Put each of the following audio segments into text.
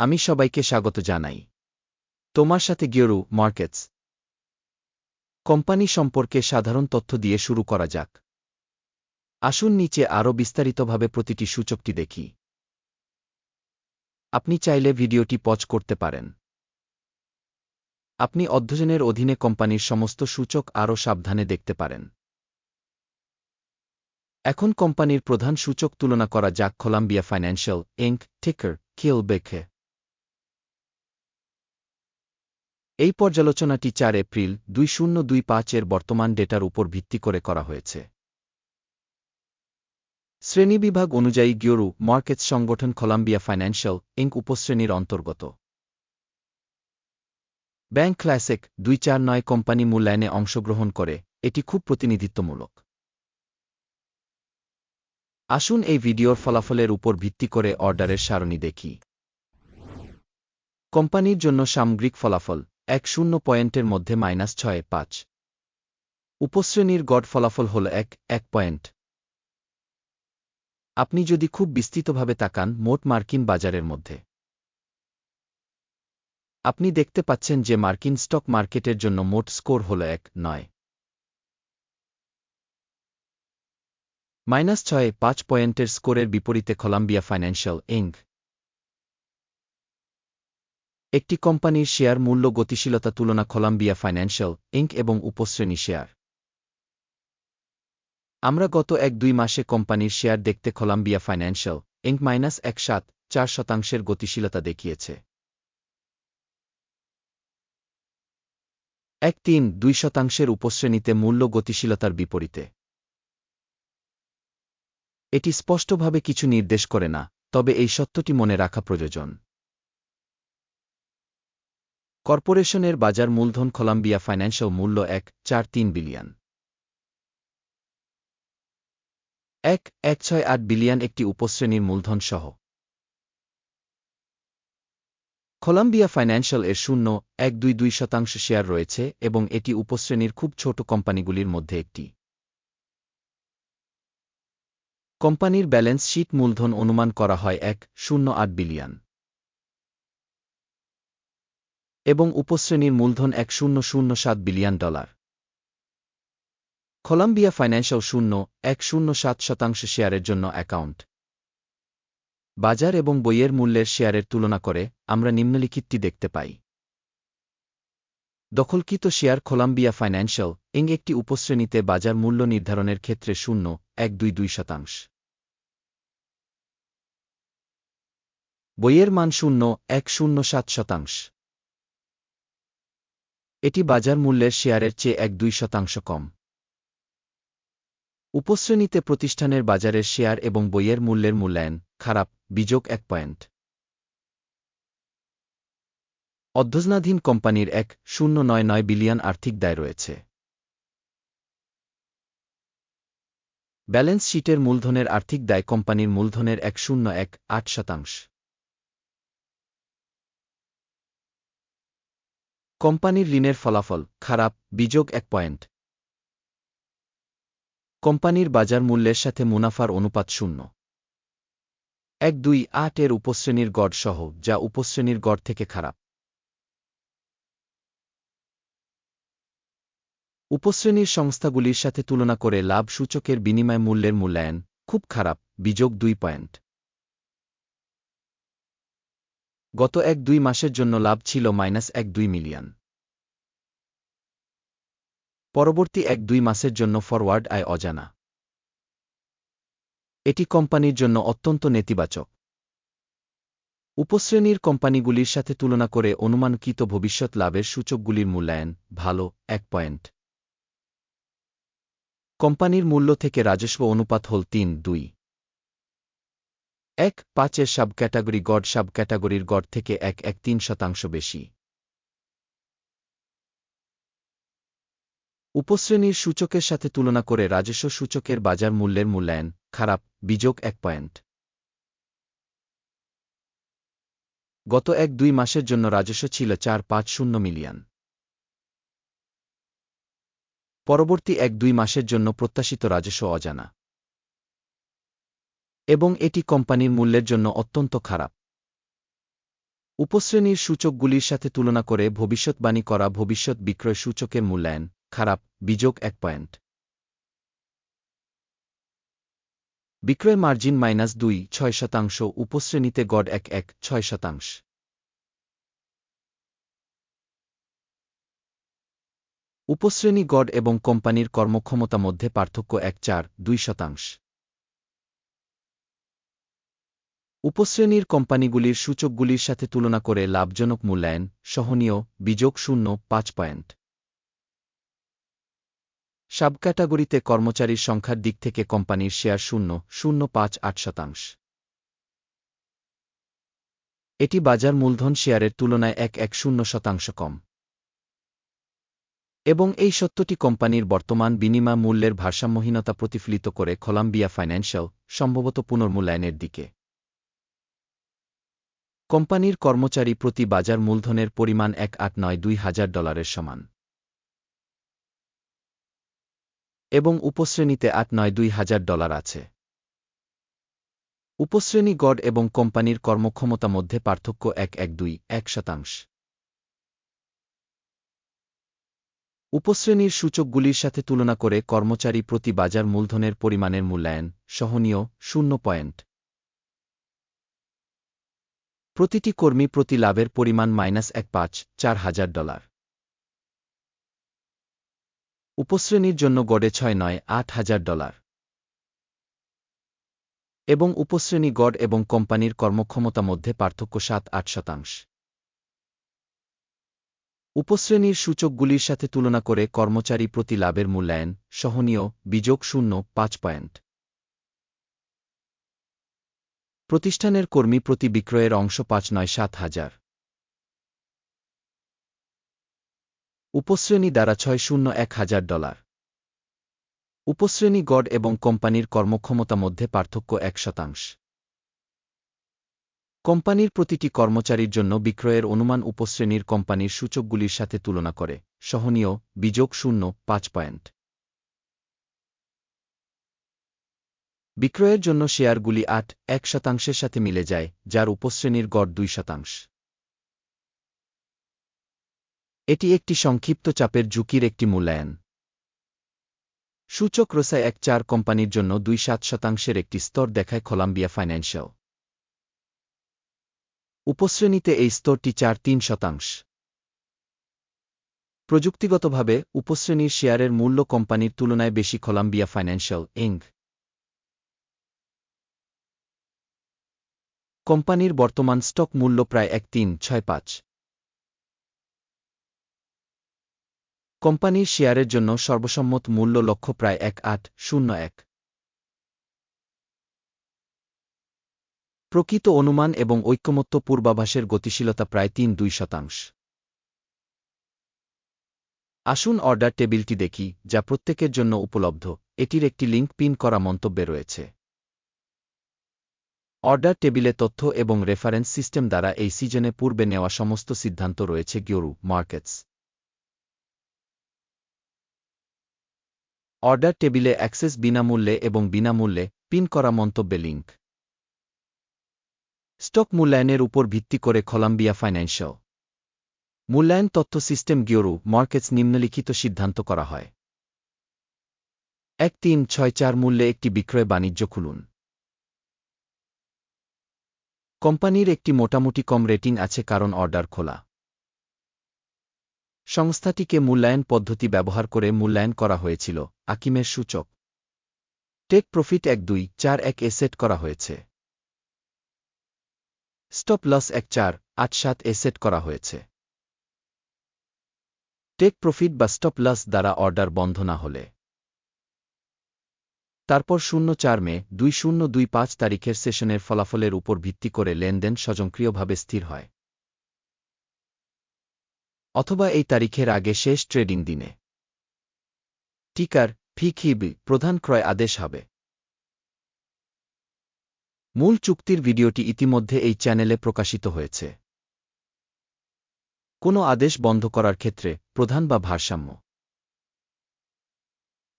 আমি সবাইকে স্বাগত জানাই। তোমার সাথে গিয়রু মার্কেটস। কোম্পানি সম্পর্কে সাধারণ তথ্য দিয়ে শুরু করা যাক। আসুন নিচে আরও বিস্তারিতভাবে প্রতিটি সূচকটি দেখি। আপনি চাইলে ভিডিওটি পজ করতে পারেন। আপনি অধ্যয়নের অধীনে কোম্পানির সমস্ত সূচক আরও সাবধানে দেখতে পারেন। এখন কোম্পানির প্রধান সূচক তুলনা করা যাক কলাম্বিয়া ফাইন্যান্সিয়াল ইঙ্ক টিকার কিল বেখে এই পর্যালোচনাটি চার এপ্রিল দুই শূন্য দুই পাঁচের বর্তমান ডেটার উপর ভিত্তি করে করা হয়েছে। শ্রেণীবিভাগ অনুযায়ী গিওরু মার্কেটস সংগঠন কলাম্বিয়া ফাইন্যান্সিয়াল ইঙ্ক উপশ্রেণীর অন্তর্গত। ব্যাংক ক্লাসিক দুই চার নয় কোম্পানি মূল্যায়নে অংশগ্রহণ করে, এটি খুব প্রতিনিধিত্বমূলক। আসুন এই ভিডিওর ফলাফলের উপর ভিত্তি করে অর্ডারের সারণী দেখি। কোম্পানির জন্য সামগ্রিক ফলাফল এক শূন্য পয়েন্টের মধ্যে মাইনাস ছয়, পাঁচ। উপশ্রেণীর গড় ফলাফল হল এক এক পয়েন্ট। আপনি যদি খুব বিস্তৃতভাবে তাকান, মোট মার্কিন বাজারের মধ্যে। আপনি দেখতে পাচ্ছেন যে মার্কিন স্টক মার্কেটের জন্য মোট স্কোর হল এক, নয়। মাইনাস ছয়, পাঁচ পয়েন্টের স্কোরের বিপরীতে কলাম্বিয়া ফাইন্যান্সিয়াল ইঙ্ক একটি কোম্পানির শেয়ার মূল্য গতিশীলতা তুলনা কলাম্বিয়া ফাইন্যান্সিয়াল ইঙ্ক এবং উপশ্রেণী শেয়ার। আমরা গত এক দুই মাসে কোম্পানির শেয়ার দেখতে কলাম্বিয়া ফাইন্যান্সিয়াল ইঙ্ক মাইনাস এক সাত চার শতাংশের গতিশীলতা দেখিয়েছে। এক তিন দুই শতাংশের উপশ্রেণীতে মূল্য গতিশীলতার বিপরীতে। এটি স্পষ্টভাবে কিছু নির্দেশ করে না, তবে এই সত্যটি মনে রাখা প্রয়োজন। কর্পোরেশনের বাজার মূলধন কলাম্বিয়া ফাইন্যান্সিয়াল মূল্য এক, চার, তিন বিলিয়ন। এক এক, ছয়, আট বিলিয়ন একটি উপশ্রেণীর মূলধন সহ কলাম্বিয়া ফাইন্যান্সিয়াল এর শূন্য, এক, দুই দুই শতাংশ শেয়ার রয়েছে এবং এটি উপশ্রেণীর খুব ছোট কোম্পানিগুলির মধ্যে একটি। কোম্পানির ব্যালেন্স শীট মূলধন অনুমান করা হয় এক, শূন্য, আট বিলিয়ন। এবং উপশ্রেণীর মূলধন এক শূন্য শূন্য সাত বিলিয়ন ডলার। কলাম্বিয়া ফাইন্যান্সিয়াল শূন্য এক শূন্য সাত শতাংশ শেয়ারের জন্য অ্যাকাউন্ট। বাজার এবং বইয়ের মূল্যের শেয়ারের তুলনা করে আমরা নিম্নলিখিতটি দেখতে পাই। দখলকৃত শেয়ার কলাম্বিয়া ফাইন্যান্সিয়াল, ইং একটি উপশ্রেণীতে বাজার মূল্য নির্ধারণের ক্ষেত্রে শূন্য, এক দুই দুই শতাংশ। বইয়ের মান শূন্য, এক শূন্য সাত শতাংশ। এটি বাজার মূল্যের শেয়ারের চেয়ে এক দুই শতাংশ কম। উপশ্রেণীতে প্রতিষ্ঠানের বাজারের শেয়ার এবং বইয়ের মূল্যের মূল্যায়ন, খারাপ, বিযোগ এক পয়েন্ট। অধ্যজনাধীন কোম্পানির এক শূন্য নয় নয় বিলিয়ন আর্থিক দায় রয়েছে। ব্যালেন্স শিটের মূলধনের আর্থিক দায় কোম্পানির মূলধনের এক শূন্য এক আট শতাংশ। কোম্পানির ঋণের ফলাফল, খারাপ, বিযোগ এক পয়েন্ট। কোম্পানির বাজার মূল্যের সাথে মুনাফার অনুপাত শূন্য। এক দুই আট এর উপশ্রেণীর গড় সহ, যা উপশ্রেণীর গড় থেকে খারাপ। উপশ্রেণীর সংস্থাগুলির সাথে তুলনা করে লাভ সূচকের বিনিময় মূল্যের মূল্যায়ন, খুব খারাপ, বিযোগ দুই পয়েন্ট। গত এক দুই মাসের জন্য লাভ ছিল মাইনাস এক দুই মিলিয়ন। পরবর্তী এক দুই মাসের জন্য ফরওয়ার্ড আয় অজানা। এটি কোম্পানির জন্য অত্যন্ত নেতিবাচক। উপশ্রেণীর কোম্পানিগুলির সাথে তুলনা করে অনুমানকৃত ভবিষ্যৎ লাভের সূচকগুলির মূল্যায়ন ভালো, এক পয়েন্ট। কোম্পানির মূল্য থেকে রাজস্ব অনুপাত হল তিন দুই। এক, পাঁচের সাব ক্যাটাগরি গড় সাব ক্যাটাগরির গড় থেকে এক এক, তিন শতাংশ বেশি। উপশ্রেণীর সূচকের সাথে তুলনা করে রাজস্ব সূচকের বাজার মূল্যের মূল্যায়ন, খারাপ, বিযোগ এক পয়েন্ট। গত এক, দুই মাসের জন্য রাজস্ব ছিল চার, পাঁচ, শূন্য মিলিয়ন। পরবর্তী এক, দুই মাসের জন্য প্রত্যাশিত রাজস্ব অজানা। এবং এটি কোম্পানির মূল্যের জন্য অত্যন্ত খারাপ। উপশ্রেণীর সূচকগুলির সাথে তুলনা করে ভবিষ্যৎবাণী করা ভবিষ্যৎ বিক্রয় সূচকের মূল্যায়ন খারাপ, বিযোগ এক পয়েন্ট। বিক্রয় মার্জিন মাইনাস দুই, ছয় শতাংশ, উপশ্রেণীতে গড় এক এক, ছয় শতাংশ। উপশ্রেণী গড় এবং কোম্পানির কর্মক্ষমতা মধ্যে পার্থক্য এক, চার, দুই শতাংশ। উপশ্রেণীর কোম্পানিগুলির সূচকগুলির সাথে তুলনা করে লাভজনক মূল্যায়ন, সহনীয়, বিযোগ শূন্য, পাঁচ পয়েন্ট। সাব ক্যাটাগরিতে কর্মচারীর সংখ্যার দিক থেকে কোম্পানির শেয়ার শূন্য শূন্য পাঁচ আট শতাংশ। এটি বাজার মূলধন শেয়ারের তুলনায় এক এক শূন্য শতাংশ কম। এবং এই সত্যটি কোম্পানির বর্তমান বিনিময় মূল্যের ভারসাম্যহীনতা প্রতিফলিত করে কলাম্বিয়া ফাইন্যান্সিয়াল সম্ভবত পুনর্মূল্যায়নের দিকে। কোম্পানির কর্মচারী প্রতি বাজার মূলধনের পরিমাণ এক আট নয় দুই হাজার ডলারের সমান। এবং উপশ্রেণীতে আট নয় দুই হাজার ডলার আছে। উপশ্রেণী গড় এবং কোম্পানির কর্মক্ষমতা মধ্যে পার্থক্য এক এক দুই এক শতাংশ। উপশ্রেণীর সূচকগুলির সাথে তুলনা করে কর্মচারী প্রতি বাজার মূলধনের পরিমাণের মূল্যায়ন সহনীয় শূন্য পয়েন্ট। প্রতিটি কর্মী প্রতি লাভের পরিমাণ মাইনাস এক পাঁচ, চার হাজার ডলার। উপশ্রেণীর জন্য গড়ে ছয় নয়, আট হাজার ডলার। এবং উপশ্রেণী গড় এবং কোম্পানির কর্মক্ষমতা মধ্যে পার্থক্য সাত, আট শতাংশ। উপশ্রেণীর সূচকগুলির সাথে তুলনা করে কর্মচারী প্রতি লাভের মূল্যায়ন সহনীয়, বিযোগ শূন্য, পাঁচ পয়েন্ট। প্রতিষ্ঠানের কর্মী প্রতি বিক্রয়ের অংশ পাঁচ নয় সাত হাজার। উপশ্রেণী দ্বারা ছয় শূন্য এক হাজার ডলার। উপশ্রেণী গড় এবং কোম্পানির কর্মক্ষমতা মধ্যে পার্থক্য এক শতাংশ। কোম্পানির প্রতিটি কর্মচারীর জন্য বিক্রয়ের অনুমান উপশ্রেণীর কোম্পানির সূচকগুলির সাথে তুলনা করে। সহনীয়, বিযোগ শূন্য, পাঁচ পয়েন্ট। বিক্রয়ের জন্য শেয়ারগুলি আট, এক শতাংশের সাথে মিলে যায়, যার উপশ্রেণীর গড় দুই শতাংশ। এটি একটি সংক্ষিপ্ত চাপের ঝুঁকির একটি মূল্যায়ন। সূচক রোসায় এক চার কোম্পানির জন্য দুই সাত শতাংশের একটি স্তর দেখায় কলাম্বিয়া ফাইন্যান্সিয়াল। উপশ্রেণীতে এই স্তরটি চার তিন শতাংশ। প্রযুক্তিগতভাবে উপশ্রেণীর শেয়ারের মূল্য কোম্পানির তুলনায় বেশি কলাম্বিয়া ফাইন্যান্সিয়াল, ইঙ্ক। কোম্পানির বর্তমান স্টক মূল্য প্রায় এক তিন ছয় পাঁচ। কোম্পানির শেয়ারের জন্য সর্বসম্মত মূল্য লক্ষ্য প্রায় এক আট শূন্য এক। প্রকৃত অনুমান এবং ঐক্যমত্য পূর্বাভাসের গতিশীলতা প্রায় তিন দুই শতাংশ। আসুন অর্ডার টেবিলটি দেখি, যা প্রত্যেকের জন্য উপলব্ধ। এটির একটি লিঙ্ক পিন করা মন্তব্যে রয়েছে। অর্ডার টেবিলে তথ্য এবং রেফারেন্স সিস্টেম দ্বারা এই সিজনে পূর্বে নেওয়া সমস্ত সিদ্ধান্ত রয়েছে গিওরু মার্কেটস। অর্ডার টেবিলে অ্যাক্সেস বিনামূল্যে এবং বিনামূল্যে পিন করা মন্তব্যে লিঙ্ক স্টক মূল্যায়নের উপর ভিত্তি করে কলাম্বিয়া ফাইন্যান্সিয়াল। মূল্যায়ন তথ্য সিস্টেম গিওরু মার্কেটস নিম্নলিখিত সিদ্ধান্ত করা হয়। এক তিন ছয় চার মূল্যে একটি বিক্রয় বাণিজ্য খুলুন। কোম্পানির একটি মোটামুটি কম রেটিং আছে কারণ অর্ডার খোলা। সংস্থাটিকে মূল্যায়ন পদ্ধতি ব্যবহার করে মূল্যায়ন করা হয়েছিল, আকিমের সূচক। টেক প্রফিট এক দুই চার এক এ সেট করা হয়েছে। স্টপ লস এক চার আট সাত এ সেট করা হয়েছে। টেক প্রফিট বা স্টপ লস দ্বারা অর্ডার বন্ধ না হলে। তারপর শূন্য চার মে, দুই শূন্য দুই পাঁচ তারিখের সেশনের ফলাফলের উপর ভিত্তি করে লেনদেন স্বয়ংক্রিয়ভাবে স্থির হয়। অথবা এই তারিখের আগে শেষ ট্রেডিং দিনে। টিকার ফিখিবি প্রধান ক্রয় আদেশ হবে। মূল চুক্তির ভিডিওটি ইতিমধ্যে এই চ্যানেলে প্রকাশিত হয়েছে। কোনো আদেশ বন্ধ করার ক্ষেত্রে প্রধান বা ভারসাম্য।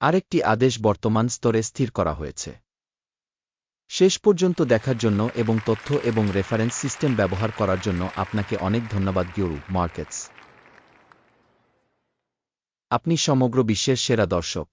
আরেকটি আদেশ বর্তমান স্তরে স্থির করা হয়েছে। শেষ পর্যন্ত দেখার জন্য এবং তথ্য এবং রেফারেন্স সিস্টেম ব্যবহার করার জন্য আপনাকে অনেক ধন্যবাদ গিয়রু মার্কেটস। আপনি সমগ্র বিশ্বের সেরা দর্শক।